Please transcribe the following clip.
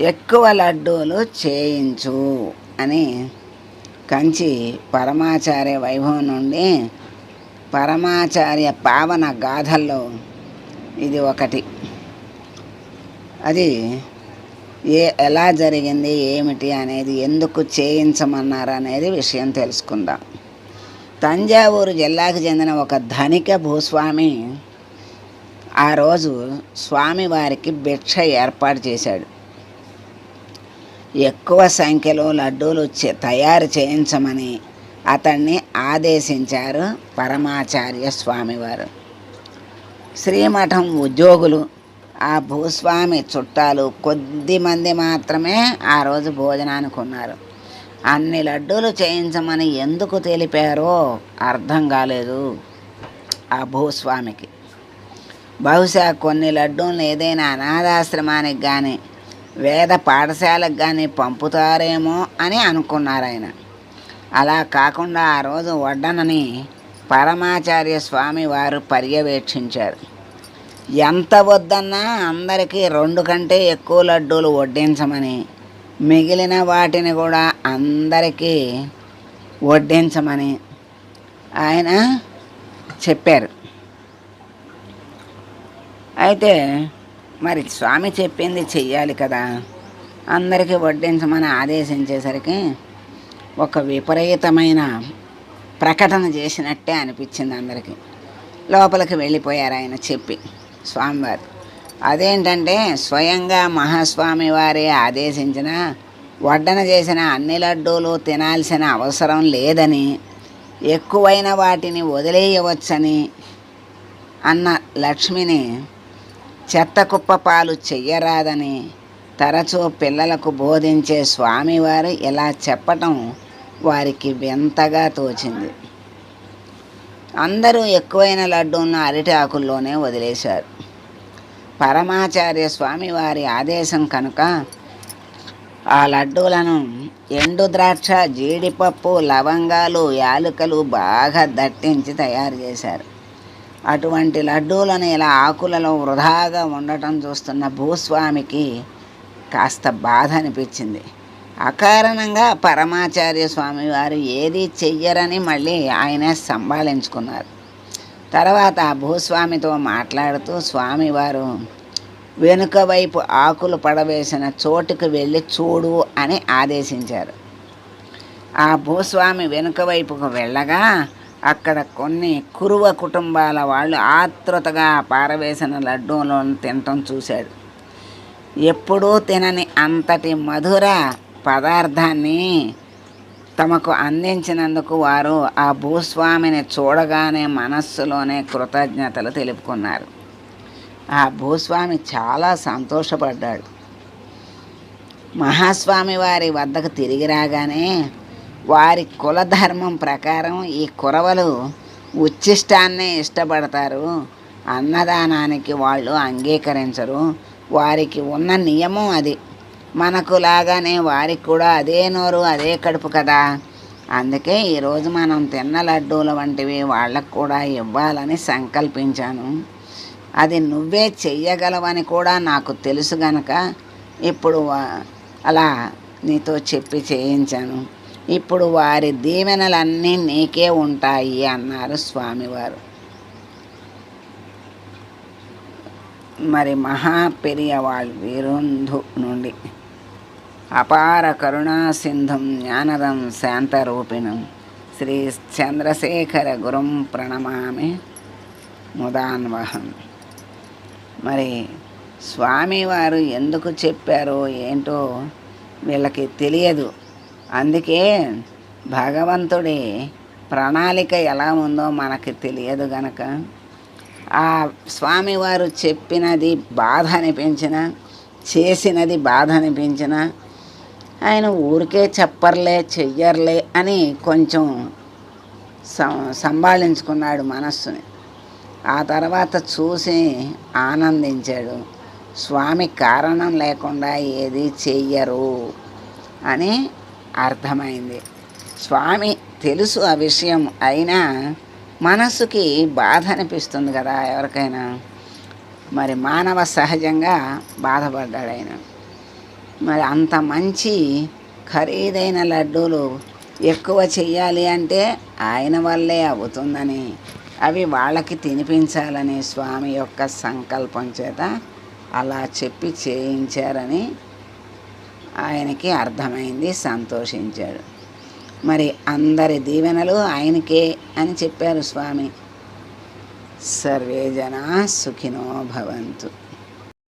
ఎక్కువ లడ్డూలు చేయించు అని కంచి పరమాచార్య వైభవం నుండి పరమాచార్య పావన గాథల్లో ఇది ఒకటి. అది ఏ ఎలా జరిగింది ఏమిటి అనేది ఎందుకు చేయించమన్నారు అనేది విషయం తెలుసుకుందాం. తంజావూరు జిల్లాకు చెందిన ఒక ధనిక భూస్వామి ఆ రోజు స్వామివారికి భిక్ష ఏర్పాటు చేశాడు. ఎక్కువ సంఖ్యలో లడ్డూలు తయారు చేయించమని అతన్ని ఆదేశించారు పరమాచార్య స్వామివారు. శ్రీమఠం ఉద్యోగులు ఆ భూస్వామి చుట్టాలు కొద్ది మంది మాత్రమే ఆ రోజు భోజనానికి ఉన్నారు. అన్ని లడ్డూలు చేయించమని ఎందుకు తెలిపారో అర్థం కాలేదు ఆ భూస్వామికి. బహుశా కొన్ని లడ్డూలను ఏదైనా అనాథాశ్రమానికి కానీ వేద పాఠశాలకు కానీ పంపుతారేమో అని అనుకున్నారు ఆయన అలా కాకుండా ఆ రోజు వడ్డనని పరమాచార్య స్వామి వారు పర్యవేక్షించారు. ఎంత వద్దన్నా అందరికీ రెండు కంటే ఎక్కువ లడ్డూలు వడ్డించమని మిగిలిన వాటిని కూడా అందరికీ వడ్డించమని ఆయన చెప్పారు. అయితే మరి స్వామి చెప్పింది చెయ్యాలి కదా. అందరికీ వడ్డించమని ఆదేశించేసరికి ఒక విపరీతమైన ప్రకటన చేసినట్టే అనిపించింది అందరికీ. లోపలికి వెళ్ళిపోయారు ఆయన చెప్పి స్వామివారు. అదేంటంటే స్వయంగా మహాస్వామి వారే ఆదేశించిన వడ్డన చేసిన అన్ని లడ్డూలు తినాల్సిన అవసరం లేదని ఎక్కువైన వాటిని వదిలేయవచ్చని అన్న లక్ష్మిని చెత్త కుప్ప పాలు చెయ్యరాదని తరచూ పిల్లలకు బోధించే స్వామివారు ఇలా చెప్పటం వారికి వింతగా తోచింది. అందరూ ఎక్కువైన లడ్డూలను అరటి ఆకుల్లోనే వదిలేశారు. పరమాచార్య స్వామి వారి ఆదేశం కనుక ఆ లడ్డూలను ఎండు ద్రాక్ష జీడిపప్పు లవంగాలు యాలకులు బాగా దట్టించి తయారు చేశారు. అటువంటి లడ్డూలను ఇలా ఆకులలో వృధాగా ఉండటం చూస్తున్న భూస్వామికి కాస్త బాధ అనిపించింది. అకారణంగా పరమాచార్య స్వామి వారు ఏది చెయ్యరని మళ్ళీ ఆయనే సంభాళించుకున్నారు తర్వాత భూస్వామితో మాట్లాడుతూ స్వామివారు వెనుక వైపు ఆకులు పడవేసిన చోటుకు వెళ్ళి చూడు అని ఆదేశించారు. ఆ భూస్వామి వెనుక వైపుకు వెళ్ళగా అక్కడ కొన్ని కురువ కుటుంబాల వాళ్ళు ఆతృతగా పారవేసిన లడ్డూలను తినటం చూశాడు. ఎప్పుడూ తినని అంతటి మధుర పదార్థాన్ని తమకు అందించినందుకు వారు ఆ భూస్వామిని చూడగానే మనస్సులోనే కృతజ్ఞతలు తెలుపుకున్నారు. ఆ భూస్వామి చాలా సంతోషపడ్డాడు. మహాస్వామి వారి వద్దకు తిరిగి రాగానే వారి కులధర్మం ప్రకారం ఈ కురవలు ఉచ్ఛిష్టాన్నే ఇష్టపడతారు. అన్నదానానికి వాళ్ళు అంగీకరించరు. వారికి ఉన్న నియమం అది. మనకు లాగానే వారికి కూడా అదే నోరు అదే కడుపు కదా. అందుకే ఈరోజు మనం తిన్న లడ్డూల వంటివి వాళ్ళకు కూడా ఇవ్వాలని సంకల్పించాను. అది నువ్వే చెయ్యగలవని కూడా నాకు తెలుసు గనక ఇప్పుడు అలా నీతో చెప్పి చేయించాను. ఇప్పుడు వారి దీవెనలన్నీ నీకే ఉంటాయి అన్నారు స్వామివారు. మరి మహా పెరియవాళ్ళు వీరుంధు నుండి అపార కరుణా సింధుం జ్ఞానదం శాంతరూపిణం శ్రీ చంద్రశేఖర గురుం ప్రణమామి ముదాన్వహం. మరి స్వామివారు ఎందుకు చెప్పారో ఏంటో వీళ్ళకి తెలియదు. అందుకే భగవంతుడి ప్రణాళిక ఎలా ఉందో మనకి తెలియదు గనక. ఆ స్వామివారు చెప్పినది బాధ అనిపించిన చేసినది బాధ అనిపించిన ఆయన ఊరికే చెప్పర్లే చెయ్యర్లే అని కొంచెం సం- సంభాళించుకున్నాడు మనస్సుని. ఆ తర్వాత చూసి ఆనందించాడు. స్వామి కారణం లేకుండా ఏది చెయ్యరు అని అర్థమైంది. స్వామి తెలుసు ఆ విషయం. అయినా మనసుకి బాధ అనిపిస్తుంది కదా ఎవరికైనా. మరి మానవ సహజంగా బాధపడ్డాడు ఆయన. మరి అంత మంచి ఖరీదైన లడ్డూలు ఎక్కువ చెయ్యాలి అంటే ఆయన వల్లే అవుతుందని అవి వాళ్ళకి తినిపించాలని స్వామి యొక్క సంకల్పం చేత అలా చెప్పి చేయించారని ఆయనకి అర్థమైంది సంతోషించాడు. మరి అందరి దీవెనలు ఆయనకే అని చెప్పారు స్వామి. సర్వే జనా సుఖినో భవంతు.